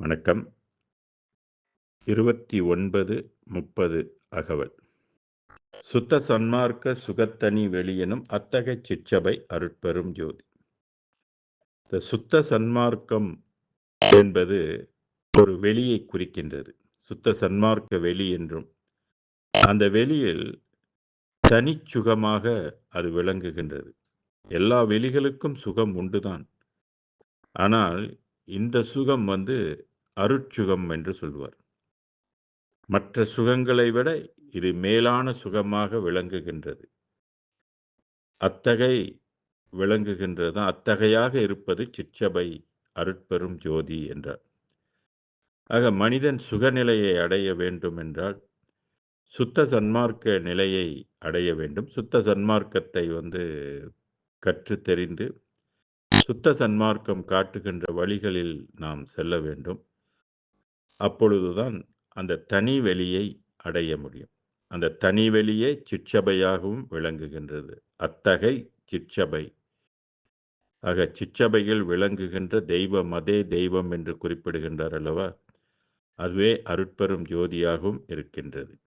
வணக்கம். இருபத்தி ஒன்பது முப்பது அகவல். சுத்த சன்மார்க்க சுகத்தனி வெளியெனும் அத்தகை சிற்றபை அருட்பெரும் ஜோதி. இந்த சுத்த சன்மார்க்கம் என்பது ஒரு வெளியை குறிக்கின்றது. சுத்த சன்மார்க்க வெளி என்றும் அந்த வெளியில் தனிச்சுகமாக அது விளங்குகின்றது. எல்லா வெளிகளுக்கும் சுகம் உண்டுதான். ஆனால் இந்த சுகம் வந்து அருட்சுகம் என்று சொல்வார் மற்ற சுகங்களை விட இது மேலான சுகமாக விளங்குகின்றது. அத்தகை விளங்குகின்றது. அத்தகையாக இருப்பது சிற்றபை அருட்பெரும் ஜோதி என்றார். ஆக மனிதன் சுகநிலையை அடைய வேண்டும் என்றால் சுத்த சன்மார்க்க நிலையை அடைய வேண்டும். சுத்த சன்மார்க்கத்தை வந்து கற்று தெரிந்து சுத்த சன்மார்க்கம் காட்டுகின்ற வழிகளில் நாம் செல்ல வேண்டும். அப்பொழுதுதான் அந்த தனி வெளியை அடைய முடியும். அந்த தனி வெளியே சிற்றபையாகவும் விளங்குகின்றது. அத்தகை சிற்றபை ஆக சிற்றபையில் விளங்குகின்ற தெய்வம் அதே தெய்வம் என்று குறிப்பிடுகின்றார் அல்லவா? அதுவே அருட்பெரும் ஜோதியாகவும் இருக்கின்றது.